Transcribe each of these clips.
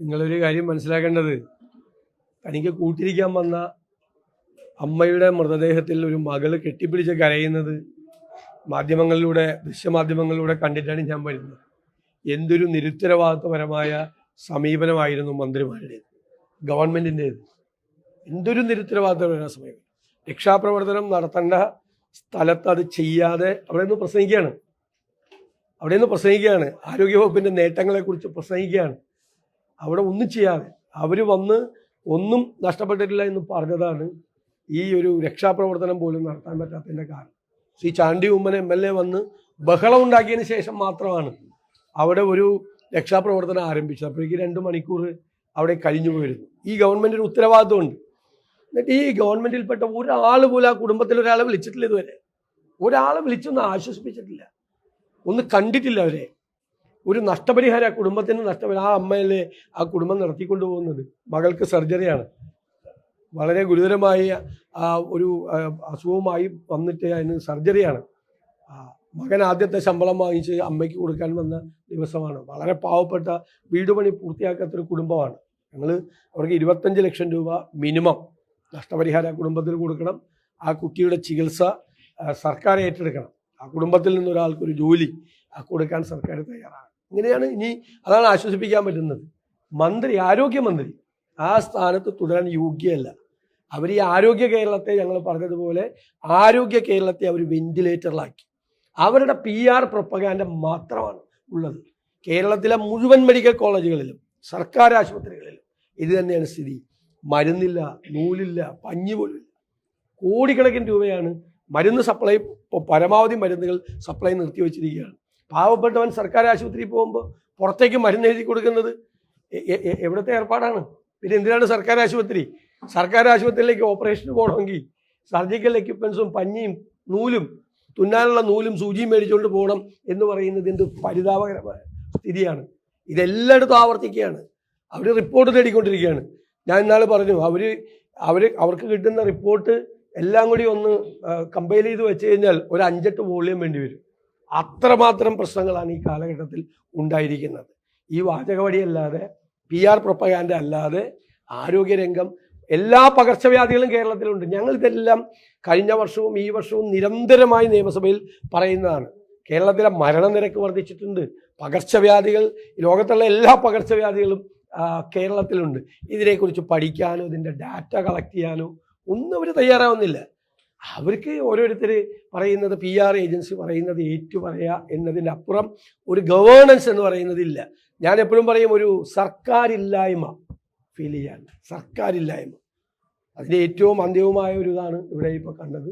നിങ്ങളൊരു കാര്യം മനസ്സിലാക്കേണ്ടത്. തനിക്ക് കൂട്ടിരിക്കാൻ വന്ന അമ്മയുടെ മൃതദേഹത്തിൽ ഒരു മകൾ കെട്ടിപ്പിടിച്ച് കരയുന്നത് മാധ്യമങ്ങളിലൂടെ ദൃശ്യമാധ്യമങ്ങളിലൂടെ കണ്ടിട്ടാണ് ഞാൻ വരുന്നത്. എന്തൊരു നിരുത്തരവാദിത്വപരമായ സമീപനമായിരുന്നു മന്ത്രിമാരുടേത്. ഗവൺമെന്റിന്റേത് എന്തൊരു നിരുത്തരവാദിത്വപരമായ സമീപനം. രക്ഷാപ്രവർത്തനം നടത്തേണ്ട സ്ഥലത്ത് അത് ചെയ്യാതെ അവിടെ നിന്ന് പ്രസംഗിക്കുകയാണ്. അവിടെ നിന്ന് പ്രസംഗിക്കുകയാണ്. ആരോഗ്യവകുപ്പിന്റെ നേട്ടങ്ങളെക്കുറിച്ച് പ്രസംഗിക്കുകയാണ്. അവിടെ ഒന്നും ചെയ്യാതെ അവർ വന്ന് ഒന്നും നഷ്ടപ്പെട്ടിട്ടില്ല എന്ന് പറഞ്ഞതാണ് ഈ ഒരു രക്ഷാപ്രവർത്തനം പോലും നടത്താൻ പറ്റാത്തതിന്റെ കാരണം. Shri Chandy Oommen M L A വന്ന് ബഹളം ഉണ്ടാക്കിയതിന് ശേഷം മാത്രമാണ് അവിടെ ഒരു രക്ഷാപ്രവർത്തനം ആരംഭിച്ചത്. അപ്പോഴേക്ക് രണ്ട് മണിക്കൂർ അവിടെ കഴിഞ്ഞു പോയിരുന്നു ഈ ഗവൺമെന്റിന് ഉത്തരവാദിത്വമുണ്ട്. എന്നിട്ട് ഈ ഗവൺമെന്റിൽപ്പെട്ട ഒരാൾ പോലും ആ കുടുംബത്തിൽ ഒരാളെ വിളിച്ചിട്ടില്ല ഇതുവരെ. ഒരാളെ വിളിച്ചൊന്നും ആശ്വസിപ്പിച്ചിട്ടില്ല. ഒന്ന് കണ്ടിട്ടില്ല അവരെ. ഒരു നഷ്ടപരിഹാരം ആ കുടുംബത്തിന് നഷ്ടപരിഹാരം ആ അമ്മയല്ലേ ആ കുടുംബം നടത്തിക്കൊണ്ടു പോകുന്നത്. മകൾക്ക് സർജറിയാണ്. വളരെ ഗുരുതരമായ ഒരു അസുഖവുമായി വന്നിട്ട് അതിന് സർജറിയാണ്. മകൻ ആദ്യത്തെ ശമ്പളം വാങ്ങിച്ച് അമ്മയ്ക്ക് കൊടുക്കാൻ വന്ന ദിവസമാണ്. വളരെ പാവപ്പെട്ട വീട് പണി പൂർത്തിയാക്കാത്തൊരു കുടുംബമാണ്. ഞങ്ങൾ അവർക്ക് ഇരുപത്തഞ്ച് ലക്ഷം രൂപ മിനിമം. നഷ്ടപരിഹാരം കുടുംബത്തിന് കൊടുക്കണം. ആ കുട്ടിയുടെ ചികിത്സ സർക്കാർ ഏറ്റെടുക്കണം. ആ കുടുംബത്തിൽ നിന്നൊരാൾക്കൊരു ജോലി കൊടുക്കാൻ സർക്കാർ തയ്യാറാണ് ഇങ്ങനെയാണ് ഇനി അതാണ് ആശ്വസിപ്പിക്കാൻ പറ്റുന്നത്. മന്ത്രി ആരോഗ്യമന്ത്രി ആ സ്ഥാനത്ത് തുടരാൻ യോഗ്യല്ല അവർ ഈ ആരോഗ്യ കേരളത്തെ ഞങ്ങൾ പറഞ്ഞതുപോലെ ആരോഗ്യ കേരളത്തെ അവർ വെന്റിലേറ്ററിലാക്കി. അവരുടെ പി ആർ പ്രൊപ്പകാന്റെ മാത്രമാണ് ഉള്ളത്. കേരളത്തിലെ മുഴുവൻ മെഡിക്കൽ കോളേജുകളിലും സർക്കാർ ആശുപത്രികളിലും ഇത് തന്നെയാണ് സ്ഥിതി. മരുന്നില്ല നൂലില്ല പഞ്ഞി പോലും കോടിക്കണക്കിന് രൂപയാണ് മരുന്ന് സപ്ലൈ പരമാവധി മരുന്നുകൾ സപ്ലൈ നിർത്തി വെച്ചിരിക്കുകയാണ്. പാവപ്പെട്ടവൻ സർക്കാർ ആശുപത്രിയിൽ പോകുമ്പോൾ പുറത്തേക്ക് മരുന്ന് എഴുതി കൊടുക്കുന്നത് എവിടുത്തെ ഏർപ്പാടാണ്? പിന്നെ എന്തിനാണ് സർക്കാർ ആശുപത്രി? സർക്കാർ ആശുപത്രിയിലേക്ക് ഓപ്പറേഷന് പോകണമെങ്കിൽ സർജിക്കൽ എക്യുപ്മെൻസും പഞ്ഞിയും നൂലും തുന്നാനുള്ള നൂലും സൂചിയും മേടിച്ചുകൊണ്ട് പോകണം എന്ന് പറയുന്നത് എന്ത് പരിതാപകരമായ സ്ഥിതിയാണ്. ഇതെല്ലായിടത്തും ആവർത്തിക്കുകയാണ്. അവർ റിപ്പോർട്ട് തേടിക്കൊണ്ടിരിക്കുകയാണ്. ഞാൻ ഇന്നാൾ പറഞ്ഞു അവർ അവർ അവർക്ക് കിട്ടുന്ന റിപ്പോർട്ട് എല്ലാം കൂടി ഒന്ന് കമ്പയർ ചെയ്ത് വെച്ച് കഴിഞ്ഞാൽ ഒരു അഞ്ചെട്ട് വോളിയം വേണ്ടി വരും. അത്രമാത്രം പ്രശ്നങ്ങളാണ് ഈ കാലഘട്ടത്തിൽ ഉണ്ടായിരിക്കുന്നത്. ഈ വാചകവടിയല്ലാതെ പി ആർ പ്രൊപ്പകാൻഡ അല്ലാതെ ആരോഗ്യരംഗം എല്ലാ പകർച്ചവ്യാധികളും കേരളത്തിലുണ്ട്. ഞങ്ങൾ ഇതെല്ലാം കഴിഞ്ഞ വർഷവും ഈ വർഷവും നിരന്തരമായി നിയമസഭയിൽ പറയുന്നതാണ്. കേരളത്തിലെ മരണനിരക്ക് വർദ്ധിച്ചിട്ടുണ്ട്. പകർച്ചവ്യാധികൾ ലോകത്തുള്ള എല്ലാ പകർച്ചവ്യാധികളും കേരളത്തിലുണ്ട്. ഇതിനെക്കുറിച്ച് പഠിക്കാനോ ഇതിന്റെ ഡാറ്റ കളക്ട് ചെയ്യാനോ ഒന്നും അവർ തയ്യാറാവുന്നില്ല. അവർക്ക് ഓരോരുത്തർ പറയുന്നത് പി ആർ ഏജൻസി പറയുന്നത് ഏറ്റു പറയുക എന്നതിന്റെ അപ്പുറം ഒരു ഗവേണൻസ് എന്ന് പറയുന്നതില്ല. ഞാൻ എപ്പോഴും പറയും ഒരു സർക്കാരില്ലായ്മ ഫീൽ ചെയ്യാൻ. സർക്കാരില്ലായ്മ. അതിന്റെ ഏറ്റവും അന്ത്യവുമായ ഒരു ഇതാണ് ഇവിടെ ഇപ്പോൾ കണ്ടത്.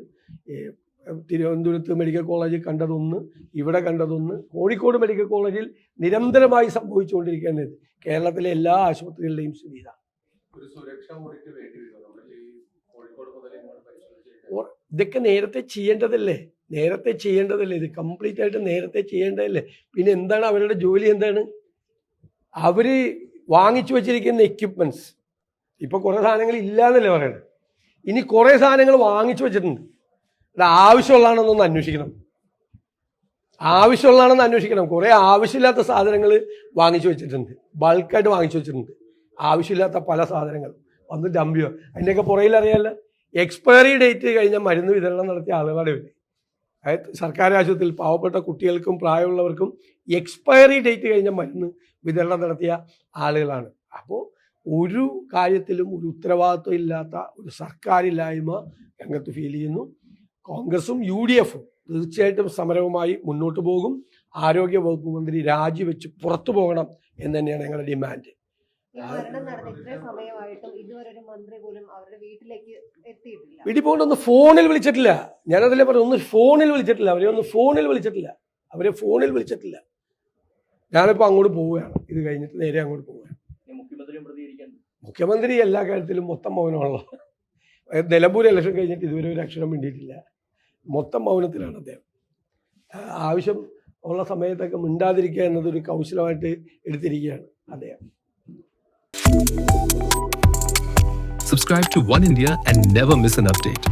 തിരുവനന്തപുരത്ത് മെഡിക്കൽ കോളേജിൽ കണ്ടതൊന്ന് ഇവിടെ കണ്ടതൊന്ന് കോഴിക്കോട് മെഡിക്കൽ കോളേജിൽ നിരന്തരമായി സംഭവിച്ചുകൊണ്ടിരിക്കുന്നത് കേരളത്തിലെ എല്ലാ ആശുപത്രികളുടെയും സ്ഥിതി ഇതാണ് ഇതൊക്കെ നേരത്തെ ചെയ്യേണ്ടതല്ലേ? നേരത്തെ ചെയ്യേണ്ടതല്ലേ? ഇത് കംപ്ലീറ്റ് ആയിട്ട് നേരത്തെ ചെയ്യേണ്ടതല്ലേ? പിന്നെ എന്താണ് അവരുടെ ജോലി എന്താണ്? അവർ വാങ്ങിച്ചു വെച്ചിരിക്കുന്ന എക്യുപ്മെന്റ്സ് ഇപ്പൊ കുറെ സാധനങ്ങൾ ഇല്ല എന്നല്ലേ പറയണത് ഇനി കുറെ സാധനങ്ങൾ വാങ്ങിച്ചു വെച്ചിട്ടുണ്ട്. അത് ആവശ്യമുള്ളതാണെന്നൊന്ന് അന്വേഷിക്കണം. ആവശ്യമുള്ളതാണെന്ന് അന്വേഷിക്കണം. കുറെ ആവശ്യമില്ലാത്ത സാധനങ്ങൾ വാങ്ങിച്ചു വെച്ചിട്ടുണ്ട്. ബൾക്കായിട്ട് വാങ്ങിച്ചു വെച്ചിട്ടുണ്ട്. ആവശ്യമില്ലാത്ത പല സാധനങ്ങൾ. വന്ന് ഡംപ് ചെയ്യുക. അതിന്റെയൊക്കെ പുറയിൽ അറിയാമല്ലോ എക്സ്പയറി ഡേറ്റ് കഴിഞ്ഞ മരുന്ന് വിതരണം നടത്തിയ ആളുകളുടെ ഇവർ അതായത് സർക്കാർ ആശുപത്രിയിൽ പാവപ്പെട്ട കുട്ടികൾക്കും പ്രായമുള്ളവർക്കും എക്സ്പയറി ഡേറ്റ് കഴിഞ്ഞ മരുന്ന് വിതരണം നടത്തിയ ആളുകളാണ്. അപ്പോൾ ഒരു കാര്യത്തിലും ഒരു ഉത്തരവാദിത്വം ഇല്ലാത്ത ഒരു സർക്കാരില്ലായ്മ രംഗത്ത് ഫീൽ ചെയ്യുന്നു. കോൺഗ്രസും യു ഡി എഫും തീർച്ചയായിട്ടും സമരവുമായി മുന്നോട്ട് പോകും. ആരോഗ്യ വകുപ്പ് മന്ത്രി രാജിവെച്ച് പുറത്തു പോകണം എന്ന് തന്നെയാണ് ഞങ്ങളുടെ ഡിമാൻഡ്. ഈ മരണം നടന്ന സമയമായിട്ടും ഇതുവരെ ഒരു മന്ത്രി പോലും അവരുടെ വീട്ടിലേക്ക് എത്തിയിട്ടില്ല. വീട്ടിൽ പോകേണ്ട ഒന്ന് ഫോണിൽ വിളിച്ചിട്ടില്ല. ഞാനതിലെ പറഞ്ഞു ഒന്ന് ഫോണിൽ വിളിച്ചിട്ടില്ല. അവരെ ഒന്ന് ഫോണിൽ വിളിച്ചിട്ടില്ല. അവരെ ഫോണിൽ വിളിച്ചിട്ടില്ല. ഞാനിപ്പോൾ അങ്ങോട്ട് പോവുകയാണ്. ഇത് കഴിഞ്ഞിട്ട് നേരെ അങ്ങോട്ട് പോവുകയാണ്. മുഖ്യമന്ത്രി എല്ലാ കാര്യത്തിലും മൊത്തം മൗനമുള്ള നിലമ്പൂർ ഇലക്ഷൻ കഴിഞ്ഞിട്ട് ഇതുവരെ ഒരു അക്ഷരം മിണ്ടിയിട്ടില്ല. മൊത്തം മൗനത്തിലാണ് അദ്ദേഹം ആവശ്യം ഉള്ള സമയത്തൊക്കെ മിണ്ടാതിരിക്കുക എന്നതൊരു കൗശലമായിട്ട് എടുത്തിരിക്കുകയാണ് അദ്ദേഹം Subscribe to One India and never miss an update.